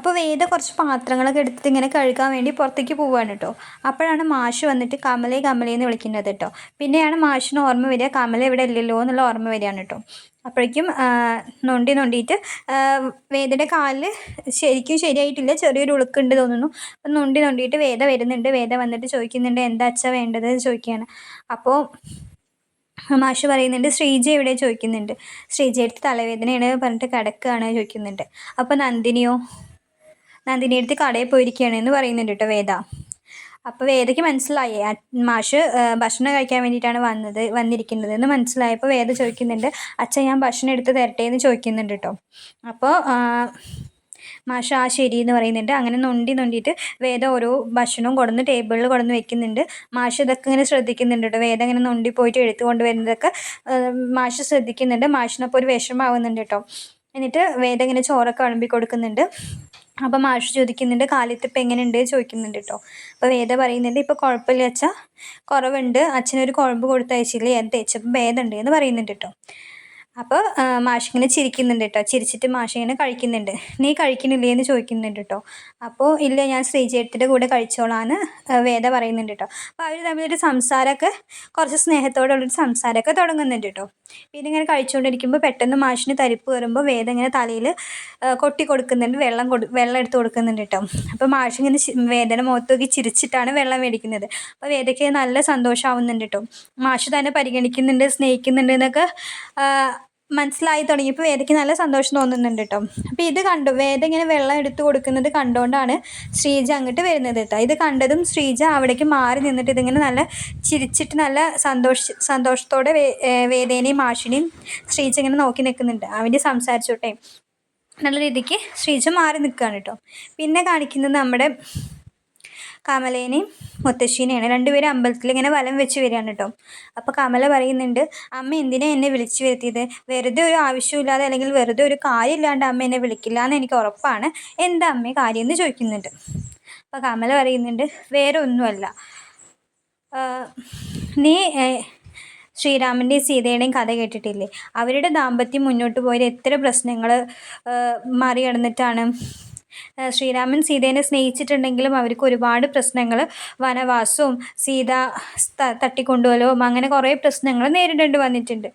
അപ്പോൾ വേദ കുറച്ച് പാത്രങ്ങളൊക്കെ എടുത്തിട്ട് ഇങ്ങനെ കഴുകാൻ വേണ്ടി പുറത്തേക്ക് പോവുകയാണ് കേട്ടോ. അപ്പോഴാണ് മാഷ് വന്നിട്ട് കമലേ കമലേ എന്ന് വിളിക്കുന്നത് കേട്ടോ. പിന്നെയാണ് മാഷിന് ഓർമ്മ വരിക കമല ഇവിടെ ഇല്ലല്ലോ എന്നുള്ള ഓർമ്മ വരികയാണ് കേട്ടോ. അപ്പോഴേക്കും നൊണ്ടി നൊണ്ടിയിട്ട് വേദയുടെ കാലിൽ ശരിക്കും ശരിയായിട്ടില്ല ചെറിയൊരു ഉളുക്കുണ്ട് തോന്നുന്നു. അപ്പം നൊണ്ടി നൊണ്ടിയിട്ട് വേദ വരുന്നുണ്ട് വേദ വന്നിട്ട് ചോദിക്കുന്നുണ്ട് എന്താ അച്ഛ വേണ്ടത്? ചോദിക്കുകയാണ്. അപ്പോൾ മാഷ് പറയുന്നുണ്ട് ശ്രീജ എവിടെ? ചോദിക്കുന്നുണ്ട്. ശ്രീജയെടുത്ത് തലവേദനയാണ് പറഞ്ഞിട്ട് കിടക്കുകയാണ് ചോദിക്കുന്നുണ്ട്. അപ്പോൾ നന്ദിനിയോ? നന്ദിനി എടുത്ത് കടയിൽ പോയിരിക്കുകയാണ് എന്ന് പറയുന്നുണ്ട് കേട്ടോ വേദ. അപ്പോൾ വേദയ്ക്ക് മനസ്സിലായി. മാഷ് ഭക്ഷണം കഴിക്കാൻ വേണ്ടിയിട്ടാണ് വന്നത് വന്നിരിക്കുന്നത് എന്ന് മനസ്സിലായപ്പോൾ വേദ ചോദിക്കുന്നുണ്ട് അച്ഛൻ ഞാൻ ഭക്ഷണം എടുത്ത് തരട്ടെ എന്ന് ചോദിക്കുന്നുണ്ട് കേട്ടോ. അപ്പോൾ മാഷ് ആ ശരി എന്ന് പറയുന്നുണ്ട്. അങ്ങനെ നൊണ്ടി നൊണ്ടിയിട്ട് വേദ ഓരോ ഭക്ഷണവും കൊടുന്ന് ടേബിളിൽ കൊടുന്ന് വെക്കുന്നുണ്ട്. മാഷ് ഇതൊക്കെ ഇങ്ങനെ ശ്രദ്ധിക്കുന്നുണ്ട് കേട്ടോ. വേദ ഇങ്ങനെ നൊണ്ടി പോയിട്ട് എടുത്തു വരുന്നതൊക്കെ മാഷ് ശ്രദ്ധിക്കുന്നുണ്ട്. മാഷിനപ്പോൾ ഒരു വിഷമാവുന്നുണ്ട് കേട്ടോ. എന്നിട്ട് വേദ ഇങ്ങനെ ചോറൊക്കെ വിളമ്പി കൊടുക്കുന്നുണ്ട്. അപ്പം മാഷ് ചോദിക്കുന്നുണ്ട് കാലിത്തിപ്പം എങ്ങനെയുണ്ട് ചോദിക്കുന്നുണ്ട് കേട്ടോ അപ്പോൾ വേദ പറയുന്നുണ്ട് ഇപ്പോൾ കുഴപ്പമില്ല അച്ഛാ. കുറവുണ്ട്. അച്ഛനൊരു കുഴമ്പ് കൊടുത്തയച്ചില്ലേ? അത് തേച്ചപ്പോൾ ഭേദമുണ്ട് എന്ന് പറയുന്നുണ്ട് കേട്ടോ അപ്പോൾ മാഷിങ്ങനെ ചിരിക്കുന്നുണ്ട് കേട്ടോ ചിരിച്ചിട്ട് മാഷിങ്ങനെ കഴിക്കുന്നുണ്ട്. നീ കഴിക്കുന്നില്ലേ എന്ന് ചോദിക്കുന്നുണ്ട് കേട്ടോ അപ്പോൾ ഇല്ല ഞാൻ ശ്രീജേട്ടത്തിന്റെ കൂടെ കഴിച്ചോളാന്ന് വേദ പറയുന്നുണ്ട് കേട്ടോ അപ്പോൾ അവർ തമ്മിലൊരു സംസാരമൊക്കെ കുറച്ച് സ്നേഹത്തോടുള്ളൊരു സംസാരമൊക്കെ തുടങ്ങുന്നുണ്ട് കേട്ടോ പിന്നെ ഇങ്ങനെ കഴിച്ചുകൊണ്ടിരിക്കുമ്പോൾ പെട്ടെന്ന് മാഷിന് തരിപ്പ് വരുമ്പോൾ വേദ ഇങ്ങനെ തലയിൽ കൊട്ടി കൊടുക്കുന്നുണ്ട്. വെള്ളം കൊടു വെള്ളം എടുത്ത് കൊടുക്കുന്നുണ്ട് കേട്ടോ അപ്പോൾ മാഷ് ഇങ്ങനെ വേദന മുഖത്ത് നോക്കി ചിരിച്ചിട്ടാണ് വെള്ളം മേടിക്കുന്നത്. അപ്പോൾ വേദയ്ക്ക് നല്ല സന്തോഷമാവുന്നുണ്ട് കേട്ടോ മാഷ് തന്നെ പരിഗണിക്കുന്നുണ്ട് സ്നേഹിക്കുന്നുണ്ട് എന്നൊക്കെ മനസ്സിലായി തുടങ്ങി ഇപ്പോൾ വേദയ്ക്ക് നല്ല സന്തോഷം തോന്നുന്നുണ്ട് കേട്ടോ അപ്പോൾ ഇത് കണ്ടു. വേദ ഇങ്ങനെ വെള്ളം എടുത്തു കൊടുക്കുന്നത് കണ്ടുകൊണ്ടാണ് ശ്രീജ അങ്ങോട്ട് വരുന്നത് കേട്ടോ ഇത് കണ്ടതും ശ്രീജ അവിടേക്ക് മാറി നിന്നിട്ട് ഇതിങ്ങനെ നല്ല ചിരിച്ചിട്ട് നല്ല സന്തോഷ സന്തോഷത്തോടെ വേദേനെയും മാഷിനെയും ശ്രീജ ഇങ്ങനെ നോക്കി നിൽക്കുന്നുണ്ട് അവന്റെ സംസാരിച്ചോട്ടെ. നല്ല രീതിക്ക് ശ്രീജ മാറി നിൽക്കുകയാണ് കേട്ടോ പിന്നെ കാണിക്കുന്നത് നമ്മുടെ കമലേനെയും മുത്തശ്ശീനെയാണ്. രണ്ടുപേരും അമ്പലത്തിൽ ഇങ്ങനെ വലം വെച്ച് വരികയാണ് കേട്ടോ. അപ്പോൾ കമല പറയുന്നുണ്ട് അമ്മ എന്തിനാ എന്നെ വിളിച്ചു വരുത്തിയത്? വെറുതെ ഒരു ആവശ്യമില്ലാതെ അല്ലെങ്കിൽ വെറുതെ ഒരു കാര്യമില്ലാണ്ട് അമ്മ എന്നെ വിളിക്കില്ല എന്ന് എനിക്ക് ഉറപ്പാണ്. എന്താ അമ്മ കാര്യം എന്ന് ചോദിക്കുന്നുണ്ട്. അപ്പോൾ കമല പറയുന്നുണ്ട് വേറെ ഒന്നുമല്ല നീ ശ്രീരാമന്റെയും സീതയുടെയും കഥ കേട്ടിട്ടില്ലേ? അവരുടെ ദാമ്പത്യം മുന്നോട്ട് പോയത് എത്ര പ്രശ്നങ്ങൾ മറികടന്നിട്ടാണ്? ശ്രീരാമൻ സീതേനെ സ്നേഹിച്ചിട്ടുണ്ടെങ്കിലും അവർക്ക് ഒരുപാട് പ്രശ്നങ്ങൾ വനവാസവും സീത തട്ടിക്കൊണ്ടുപോലും അങ്ങനെ കുറേ പ്രശ്നങ്ങൾ നേരിടേണ്ടി വന്നിട്ടുണ്ട്.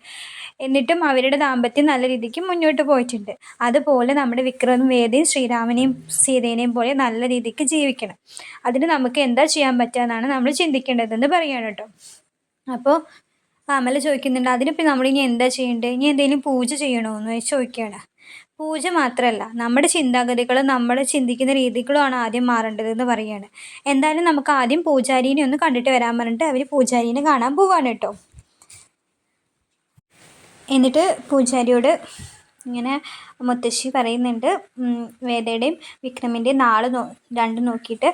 എന്നിട്ടും അവരുടെ ദാമ്പത്യം നല്ല രീതിക്ക് മുന്നോട്ട് പോയിട്ടുണ്ട്. അതുപോലെ നമ്മുടെ വിക്രം വേദയും ശ്രീരാമനെയും സീതേനെയും പോലെ നല്ല രീതിക്ക് ജീവിക്കണം. അതിന് നമുക്ക് എന്താ ചെയ്യാൻ പറ്റുക നമ്മൾ ചിന്തിക്കേണ്ടതെന്ന് പറയാണ് കേട്ടോ. അപ്പോൾ അമല ചോദിക്കുന്നുണ്ട് അതിനിപ്പോൾ നമ്മൾ ഇനി എന്താ ചെയ്യേണ്ടത്? ഇനി എന്തെങ്കിലും പൂജ ചെയ്യണോ? എന്ന് ചോദിക്കുകയാണ്. പൂജ മാത്രമല്ല നമ്മുടെ ചിന്താഗതികളും നമ്മൾ ചിന്തിക്കുന്ന രീതികളുമാണ് ആദ്യം മാറേണ്ടത് എന്ന് പറയുകയാണ്. എന്തായാലും നമുക്ക് ആദ്യം പൂജാരീനെ ഒന്ന് കണ്ടിട്ട് വരാൻ പറഞ്ഞിട്ട് അവർ പൂജാരീനെ കാണാൻ പോവാണ് കേട്ടോ. എന്നിട്ട് പൂജാരിയോട് ഇങ്ങനെ മുത്തശ്ശി പറയുന്നുണ്ട് വേദയുടെയും വിക്രമിന്റെയും നാൾ നോ രണ്ടും നോക്കിയിട്ട്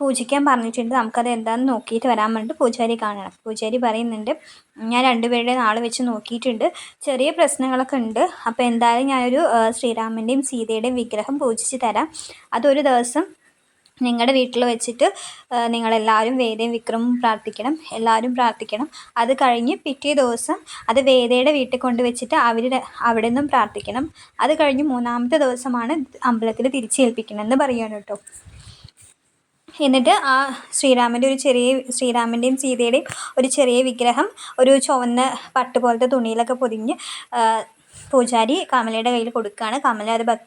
പൂജിക്കാൻ പറഞ്ഞിട്ടുണ്ട്. നമുക്കത് എന്താണെന്ന് നോക്കിയിട്ട് വരാൻ വേണ്ടിയിട്ട് പൂജാരി കാണണം. പൂജാരി പറയുന്നുണ്ട് ഞാൻ രണ്ടുപേരുടെ നാൾ വെച്ച് നോക്കിയിട്ടുണ്ട്. ചെറിയ പ്രശ്നങ്ങളൊക്കെ ഉണ്ട്. അപ്പോൾ എന്തായാലും ഞാനൊരു ശ്രീരാമന്റെയും സീതയുടെയും വിഗ്രഹം പൂജിച്ച് തരാം. അതൊരു ദിവസം നിങ്ങളുടെ വീട്ടിൽ വെച്ചിട്ട് നിങ്ങളെല്ലാവരും വേദയും വിക്രമും പ്രാർത്ഥിക്കണം. എല്ലാവരും പ്രാർത്ഥിക്കണം. അത് കഴിഞ്ഞ് പിറ്റേ ദിവസം അത് വേദയുടെ വീട്ടിൽ കൊണ്ട് വെച്ചിട്ട് അവരുടെ അവിടെ നിന്നും പ്രാർത്ഥിക്കണം. അത് കഴിഞ്ഞ് മൂന്നാമത്തെ ദിവസമാണ് അമ്പലത്തിൽ തിരിച്ചേൽപ്പിക്കണം എന്ന് കേട്ടോ. എന്നിട്ട് ആ ശ്രീരാമന്റെ ഒരു ചെറിയ ശ്രീരാമന്റെയും സീതയുടെയും ഒരു ചെറിയ വിഗ്രഹം ഒരു ചുവന്ന പട്ട് പോലത്തെ തുണിയിലൊക്കെ പൊതിഞ്ഞ് പൂജാരി കമലയുടെ കയ്യിൽ കൊടുക്കുകയാണ്. കമല അത് ഭക്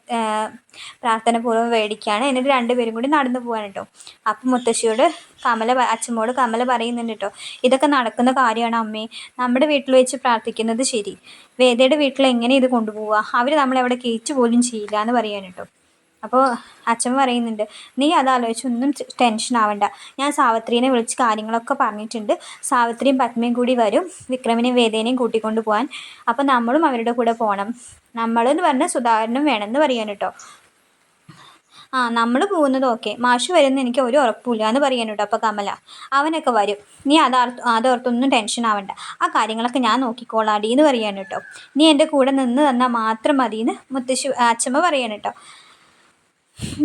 പ്രാർത്ഥനപൂർവം മേടിക്കുകയാണ് എന്നിട്ട് രണ്ടുപേരും കൂടി നടന്നു പോകാൻ കേട്ടോ അപ്പം മുത്തശ്ശിയോട് കമല അച്ഛമ്മോട് കമല പറയുന്നുണ്ട് കേട്ടോ ഇതൊക്കെ നടക്കുന്ന കാര്യമാണ് അമ്മേ. നമ്മുടെ വീട്ടിൽ വെച്ച് പ്രാർത്ഥിക്കുന്നത് ശരി. വേദയുടെ വീട്ടിൽ എങ്ങനെ ഇത് കൊണ്ടുപോവുക അവർ നമ്മളെവിടെ കയറ്റി പോലും ചെയ്യില്ല എന്ന് പറയാൻ കേട്ടോ അപ്പോൾ അച്ഛൻ പറയുന്നുണ്ട് നീ അതാലോചിച്ച് ഒന്നും ടെൻഷൻ ആവണ്ട. ഞാൻ സാവിത്രീനെ വിളിച്ച് കാര്യങ്ങളൊക്കെ പറഞ്ഞിട്ടുണ്ട്. സാവിത്രിയും പത്മയും കൂടി വരും. വിക്രമിനെയും വേദേനെയും കൂട്ടിക്കൊണ്ട് പോകാൻ അപ്പോൾ നമ്മളും അവരുടെ കൂടെ പോകണം നമ്മളെന്ന് പറഞ്ഞാൽ സുധാകരനും വേണമെന്ന് പറയാൻ കേട്ടോ ആ നമ്മൾ പോകുന്നത് ഓക്കെ. മാഷ് വരുന്ന എനിക്ക് ഒരു ഉറപ്പില്ല എന്ന് പറയാൻ കേട്ടോ അപ്പോൾ കമല. അവനൊക്കെ വരും. നീ അതാർത്ത് അതോർത്തൊന്നും ടെൻഷൻ ആവണ്ട. ആ കാര്യങ്ങളൊക്കെ ഞാൻ നോക്കിക്കോളാടി എന്ന് പറയാൻ കേട്ടോ നീ എന്റെ കൂടെ നിന്ന് തന്നാൽ മാത്രം മതി എന്ന് മുത്തശ്ശി അച്ഛമ്മ പറയാൻ കേട്ടോ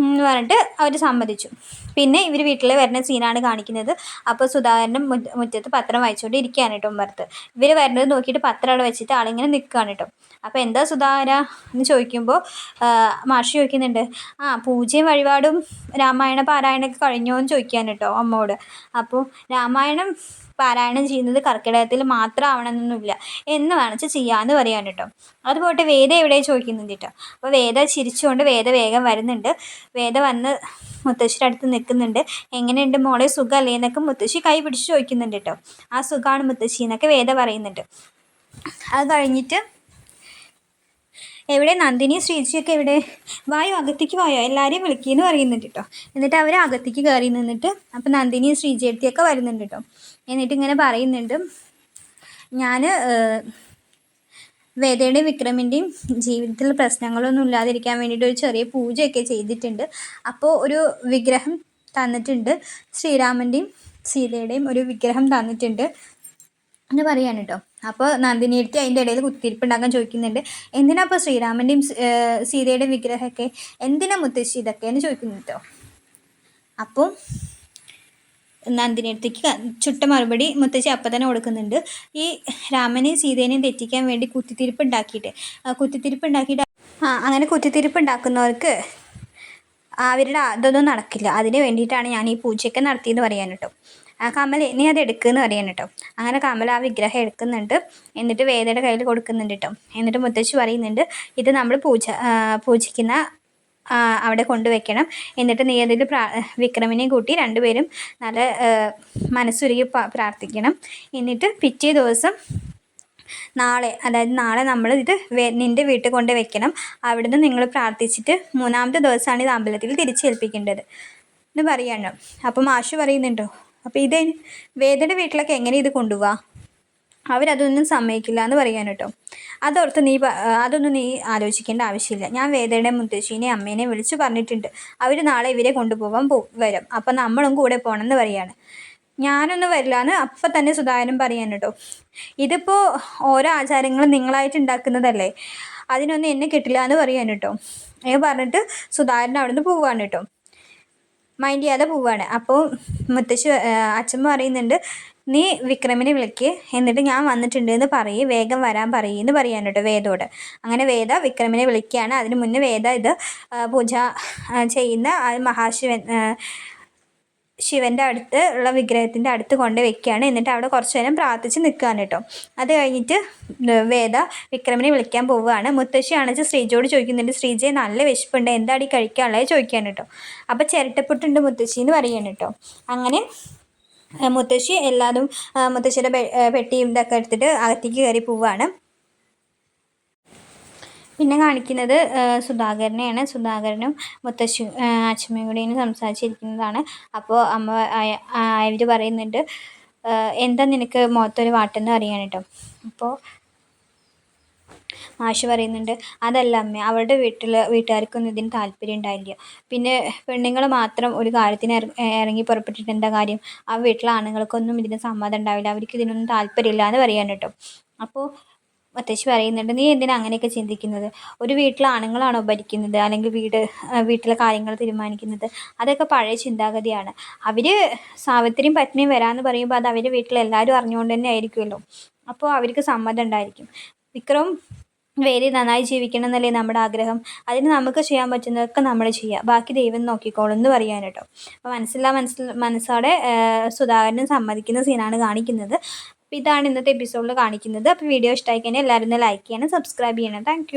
എന്ന് പറഞ്ഞിട്ട് അവർ സമ്മതിച്ചു. പിന്നെ ഇവർ വീട്ടിൽ വരുന്ന സീനാണ് കാണിക്കുന്നത്. അപ്പോൾ സുധാകരനും മുറ്റത്ത് പത്രം വായിച്ചുകൊണ്ട് ഇരിക്കുകയാണ് കേട്ടോ ഉമ്മർത്ത് ഇവർ വരുന്നത് നോക്കിയിട്ട് പത്രം അവിടെ വെച്ചിട്ട് ആളിങ്ങനെ നിൽക്കുകയാണ് കേട്ടോ. അപ്പോൾ എന്താ സുധാകര എന്ന് ചോദിക്കുമ്പോൾ മാഷി ചോദിക്കുന്നുണ്ട് ആ പൂജയും വഴിപാടും രാമായണ പാരായണമൊക്കെ കഴിഞ്ഞോ എന്ന് ചോദിക്കാൻ കേട്ടോ അമ്മോട്. അപ്പോൾ രാമായണം പാരായണം ചെയ്യുന്നത് കർക്കിടകത്തിൽ മാത്രം ആവണമെന്നൊന്നുമില്ല എന്ന് വേണച്ച് ചെയ്യാമെന്ന് പറയാൻ കേട്ടോ. അതുപോട്ടെ വേദ എവിടെ ചോദിക്കുന്നുണ്ട് കേട്ടോ. അപ്പോൾ വേദ ചിരിച്ചുകൊണ്ട് വേദ വേഗം വരുന്നുണ്ട്. വേദ വന്ന് മുത്തശ്ശിയുടെ അടുത്ത് നിൽക്കുന്നുണ്ട്. എങ്ങനെയുണ്ട് മോളെ? സുഖമല്ലേ എന്നൊക്കെ മുത്തശ്ശി കൈ പിടിച്ച് ചോദിക്കുന്നുണ്ട് കേട്ടോ. ആ സുഖമാണ് മുത്തശ്ശി എന്നൊക്കെ വേദ പറയുന്നുണ്ട്. അത് കഴിഞ്ഞിട്ട് എവിടെ? നന്ദിനി ശ്രീജിയൊക്കെ എവിടെ? വായോ അകത്തേക്ക് വായോ? എല്ലാവരെയും വിളിക്കുന്നു പറയുന്നുണ്ട് കേട്ടോ. എന്നിട്ട് അവർ അകത്തേക്ക് കയറി നിന്നിട്ട് അപ്പം നന്ദിനി ശ്രീജിയെടുത്തിയൊക്കെ വരുന്നുണ്ട് കേട്ടോ. എന്നിട്ട് ഇങ്ങനെ പറയുന്നുണ്ട്. ഞാൻ വേദയുടെയും വിക്രമിന്റെയും ജീവിതത്തിൽ പ്രശ്നങ്ങളൊന്നും ഇല്ലാതിരിക്കാൻ വേണ്ടിയിട്ട് ഒരു ചെറിയ പൂജയൊക്കെ ചെയ്തിട്ടുണ്ട്. അപ്പോൾ ഒരു വിഗ്രഹം തന്നിട്ടുണ്ട്. ശ്രീരാമന്റെയും സീതയുടെയും ഒരു വിഗ്രഹം തന്നിട്ടുണ്ട് എന്ന് പറയാണ് കേട്ടോ. അപ്പോൾ നന്ദിനി എടുത്ത് അതിന്റെ ഇടയിൽ കുത്തിരിപ്പുണ്ടാക്കാൻ ചോദിക്കുന്നുണ്ട്. എന്തിനാ അപ്പോൾ ശ്രീരാമന്റെയും സീതയുടെയും വിഗ്രഹമൊക്കെ എന്തിനാ മുത്തശ്ശി ഇതൊക്കെ എന്ന് ചോദിക്കുന്നു കേട്ടോ. അപ്പോൾ നന്ദിനിയടുത്തേക്ക് ചുട്ട മറുപടി മുത്തശ്ശി അപ്പം തന്നെ കൊടുക്കുന്നുണ്ട്. ഈ രാമനെയും സീതേനെയും തെറ്റിക്കാൻ വേണ്ടി കുത്തിത്തിരിപ്പ് ഉണ്ടാക്കിയിട്ട് കുത്തിത്തിരിപ്പ് ഉണ്ടാക്കിയിട്ട് ആ അങ്ങനെ കുത്തിത്തിരിപ്പ് ഉണ്ടാക്കുന്നവർക്ക് അവരുടെ അതൊന്നും നടക്കില്ല. അതിന് വേണ്ടിയിട്ടാണ് ഞാൻ ഈ പൂജയൊക്കെ നടത്തിയെന്ന് പറയാൻ കേട്ടോ ആ കമൽ നീ അത് എടുക്കുമെന്ന് പറയാൻ കേട്ടോ അങ്ങനെ കമൽ ആ വിഗ്രഹം എടുക്കുന്നുണ്ട്. എന്നിട്ട് വേദയുടെ കയ്യിൽ കൊടുക്കുന്നുണ്ട് കേട്ടോ എന്നിട്ട് മുത്തശ്ശി പറയുന്നുണ്ട് ഇത് നമ്മൾ പൂജ പൂജിക്കുന്ന അവിടെ കൊണ്ടുവയ്ക്കണം എന്നിട്ട് നീ പ്രാ വിക്രമിനെയും കൂട്ടി രണ്ടുപേരും നല്ല മനസ്സുരുകി പ്രാർത്ഥിക്കണം. എന്നിട്ട് പിറ്റേ ദിവസം നാളെ അതായത് നാളെ നമ്മൾ ഇത് നിന്റെ വീട്ടിൽ കൊണ്ട് വെക്കണം. അവിടുന്ന് നിങ്ങൾ പ്രാർത്ഥിച്ചിട്ട് മൂന്നാമത്തെ ദിവസമാണ് ഇത് അമ്പലത്തിൽ തിരിച്ചേൽപ്പിക്കേണ്ടത്. എന്ന് പറയണം. അപ്പം മാഷ് പറയുന്നുണ്ടോ? അപ്പോൾ ഇത് വേദയുടെ വീട്ടിലൊക്കെ എങ്ങനെ ഇത് കൊണ്ടുപോവാ? അവരതൊന്നും സമ്മതിക്കില്ല എന്ന് പറയാൻ കേട്ടോ. അതോർത്ത് നീ അതൊന്നും നീ ആലോചിക്കേണ്ട ആവശ്യമില്ല. ഞാൻ വേദയുടെ മുത്തശ്ശീനെ അമ്മേനെ വിളിച്ചു പറഞ്ഞിട്ടുണ്ട്. അവർ നാളെ ഇവരെ കൊണ്ടുപോകാൻ പോ വരും. അപ്പം നമ്മളും കൂടെ പോകണമെന്ന് പറയാണ്. ഞാനൊന്നും വരില്ല എന്ന് അപ്പം തന്നെ സുധാകരൻ പറയാൻ കേട്ടോ. ഇതിപ്പോൾ ഓരോ ആചാരങ്ങളും നിങ്ങളായിട്ട് ഉണ്ടാക്കുന്നതല്ലേ? അതിനൊന്നും എന്നെ കിട്ടില്ല എന്ന് പറയാൻ കേട്ടോ. ഞാൻ പറഞ്ഞിട്ട് സുധാകരൻ അവിടുന്ന് പോവാണ് കേട്ടോ. മൈൻഡ് ചെയ്യാതെ പോവാണ്. അപ്പോൾ മുത്തശ്ശി അച്ഛൻ പറയുന്നുണ്ട് നീ വിക്രമിനെ വിളിക്ക്. എന്നിട്ട് ഞാൻ വന്നിട്ടുണ്ട് എന്ന് പറയ്. വേഗം വരാൻ പറയും എന്ന് പറയാൻ കേട്ടോ വേദോട്. അങ്ങനെ വേദ വിക്രമിനെ വിളിക്കുകയാണ് അതിന് മുന്നേ വേദ ഇത് പൂജ ചെയ്യുന്ന മഹാശിവൻ ശിവന്റെ അടുത്ത് ഉള്ള വിഗ്രഹത്തിന്റെ അടുത്ത് കൊണ്ട് വെക്കുകയാണ് എന്നിട്ട് അവിടെ കുറച്ച് നേരം പ്രാർത്ഥിച്ച് നിൽക്കുകയാണ് കേട്ടോ. അത് കഴിഞ്ഞിട്ട് വേദ വിക്രമിനെ വിളിക്കാൻ പോവുകയാണ്. മുത്തശ്ശിയാണെന്ന് ശ്രീജയോട് ചോദിക്കുന്നുണ്ട് ശ്രീജയെ നല്ല വിശപ്പുണ്ട്. എന്താടി കഴിക്കാനുള്ളത്? ചോദിക്കാണ് കേട്ടോ. അപ്പോൾ ചിരട്ടപ്പുട്ടുണ്ട് മുത്തശ്ശി എന്ന് പറയുകയാണ് കേട്ടോ. അങ്ങനെ മുത്തശ്ശി എല്ലാതും മുത്തശ്ശിയുടെ പെട്ടിയും ഇതൊക്കെ എടുത്തിട്ട് അകത്തേക്ക് കയറി പോവുകയാണ്. പിന്നെ കാണിക്കുന്നത് സുധാകരനെയാണ്. സുധാകരനും മുത്തശ്ശി അച്ഛമ്മയും കൂടി സംസാരിച്ചിരിക്കുന്നതാണ്. അപ്പോൾ അമ്മ അവർ പറയുന്നുണ്ട് എന്താ നിനക്ക് മുഖത്തൊരു വാട്ടെന്ന് അറിയാൻ കേട്ടോ അപ്പോൾ മാഷ് പറയുന്നുണ്ട് അതല്ല അമ്മ അവളുടെ വീട്ടിൽ വീട്ടുകാർക്കൊന്നും ഇതിന് താല്പര്യം ഉണ്ടായില്ല. പിന്നെ പെണ്ണുങ്ങൾ മാത്രം ഒരു കാര്യത്തിന് ഇറങ്ങി പുറപ്പെട്ടിട്ട് എന്താ കാര്യം? ആ വീട്ടിലെ ആണുങ്ങൾക്കൊന്നും ഇതിന് സമ്മതം ഉണ്ടാവില്ല. അവർക്ക് ഇതിനൊന്നും താല്പര്യമില്ല എന്ന് പറയാൻ കേട്ടോ അപ്പോൾ മുത്തശ്ശി പറയുന്നുണ്ട് നീ എന്തിനാ അങ്ങനെയൊക്കെ ചിന്തിക്കുന്നത്? ഒരു വീട്ടിലെ ആണുങ്ങളാണോ ഭരിക്കുന്നത്? അല്ലെങ്കിൽ വീട് വീട്ടിലെ കാര്യങ്ങൾ തീരുമാനിക്കുന്നത്? അതൊക്കെ പഴയ ചിന്താഗതിയാണ്. അവർ സാവിത്രിയും പത്നിയും വരാമെന്ന് പറയുമ്പോൾ അത് അവരുടെ വീട്ടിൽ എല്ലാവരും അറിഞ്ഞുകൊണ്ട് തന്നെ ആയിരിക്കുമല്ലോ. അപ്പോൾ അവർക്ക് സമ്മതം ഉണ്ടായിരിക്കും. വിക്രം വേരി നന്നായി ജീവിക്കണം എന്നല്ലേ നമ്മുടെ ആഗ്രഹം. അതിന് നമുക്ക് ചെയ്യാൻ പറ്റുന്നതൊക്കെ നമ്മൾ ചെയ്യുക ബാക്കി ദൈവം നോക്കിക്കോളും എന്ന് പറയാൻ കേട്ടോ. അപ്പോൾ മനസ്സില്ലാ മനസ്സിൽ മനസ്സോടെ സുധാകരനും സമ്മതിക്കുന്ന സീനാണ് കാണിക്കുന്നത്. അപ്പോൾ ഇതാണ് ഇന്നത്തെ എപ്പിസോഡിൽ കാണിക്കുന്നത്. അപ്പോൾ വീഡിയോ ഇഷ്ടമായി കഴിഞ്ഞാൽ എല്ലാവരും ലൈക്ക് ചെയ്യണം സബ്സ്ക്രൈബ് ചെയ്യണം. താങ്ക്